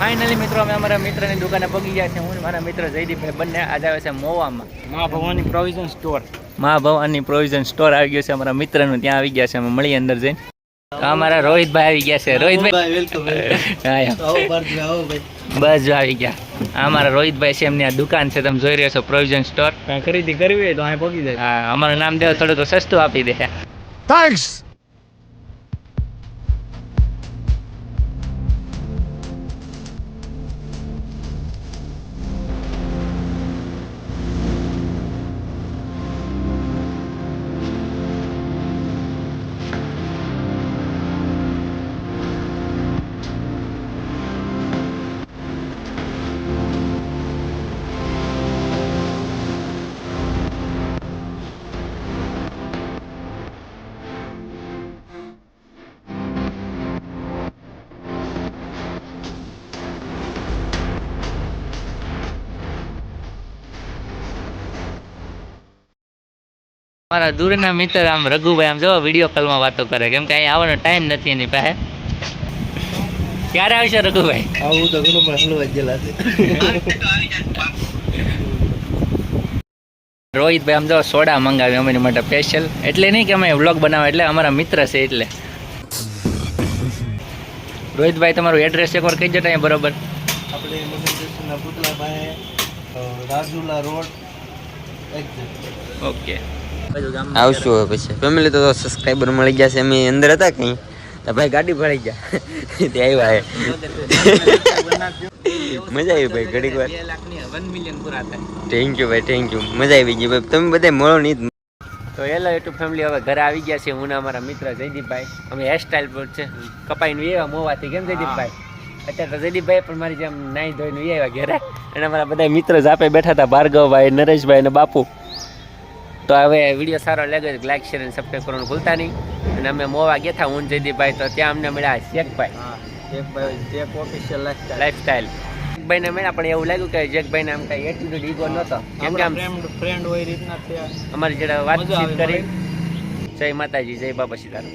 Finally મિત્રો અમે અમારા મિત્રની દુકાને પગી ગયા છે હું અને મારા મિત્ર જયદીપભાઈ બંને આજે આવે છે મોવામાં. મા ભવાની પ્રોવિઝન સ્ટોર મા ભવાની પ્રોવિઝન સ્ટોર આવી ગયો છે. અમારા મિત્રનું ત્યાં આવી ગયા છે. અમે મળી અંદર જઈને. અમારા રોહિતભાઈ આવી ગયા છે. રોહિતભાઈ બસ જો આવી ગયા. અમારા રોહિતભાઈ છે. એમની આ દુકાન છે. તમે જોઈ રહ્યા છો પ્રોવિઝન સ્ટોર ખરીદી કરવી હોય તો અહીં પગી જાય. હા અમારું નામ દેવો થોડું તો સસ્તું આપી દે. Thanks. મારા દૂરના મિત્ર આમ રઘુભાઈ આમ જો વીડિયો કોલમાં વાતો કરે કેમ કે અહીં આવવાનો ટાઈમ નથી એની પાસે. ક્યારે આવશે રઘુભાઈ? આવું તો ઘણું પણ હલવા છે. રોહિતભાઈ આમ જો સોડા મંગાવી અમારી માટે સ્પેશિયલ એટલે નહીં કે અમે વ્લોગ બનાવે એટલે અમારા મિત્ર છે એટલે. રોહિતભાઈ તમારું એડ્રેસ એકવાર કહી જતા અહીંયા બરોબર. આપણે પાસે રાજુલા રોડ ઓકે આવશું હવે પછી. ફેમિલી તો સબસ્ક્રાઈબર મળી ગયા છે. અમે અંદર હતા કઈ. તો ભાઈ ગાડી ભરાઈ ગયા. તે આવ્યા મજા આવી ભાઈ ઘડીક વાર. થેન્ક યુ ભાઈ થેન્ક યુ મજા આવી ગઈ ભાઈ. તમે બધા મળો નહીં તો. હેલો યુટ્યુબ ફેમિલી હવે ઘરે આવી ગયા છે હું અમારા મિત્ર જયદીપભાઈ. અમે હેરસ્ટાઈલ પર છે. કપાઈને એવા મોવાથી. કેમ જયદીપભાઈ? અત્યારે જયદીપભાઈ પણ મારી જેમ નાઈ ધોઈને આવ્યા ઘરે. અને અમારા બધા મિત્ર જ આપે બેઠા હતા. ભાર્ગવભાઈ, નરેશભાઈ અને બાપુ. તો હવે વીડિયો સારો લાગ્યો તો લાઈક શેર અને સબસ્ક્રાઈબ કરવાનું ભૂલતા નહીં. અને અમે મોવા ગયા હતા હું ને જયદીપભાઈ તો ત્યાં અમને મળ્યા શેખભાઈ લાઈફસ્ટાઈલ જેકભાઈને મળ્યા પણ એવું લાગ્યું કે જેકભાઈને આમ કઈ એટીટ્યુડ ઈગો નહોતો. કેમ કે આમ ફ્રેન્ડ ફ્રેન્ડ હોય રીતના અમારી જોડે વાતચીત કરી. જય માતાજી જય બાબા સીતારામ.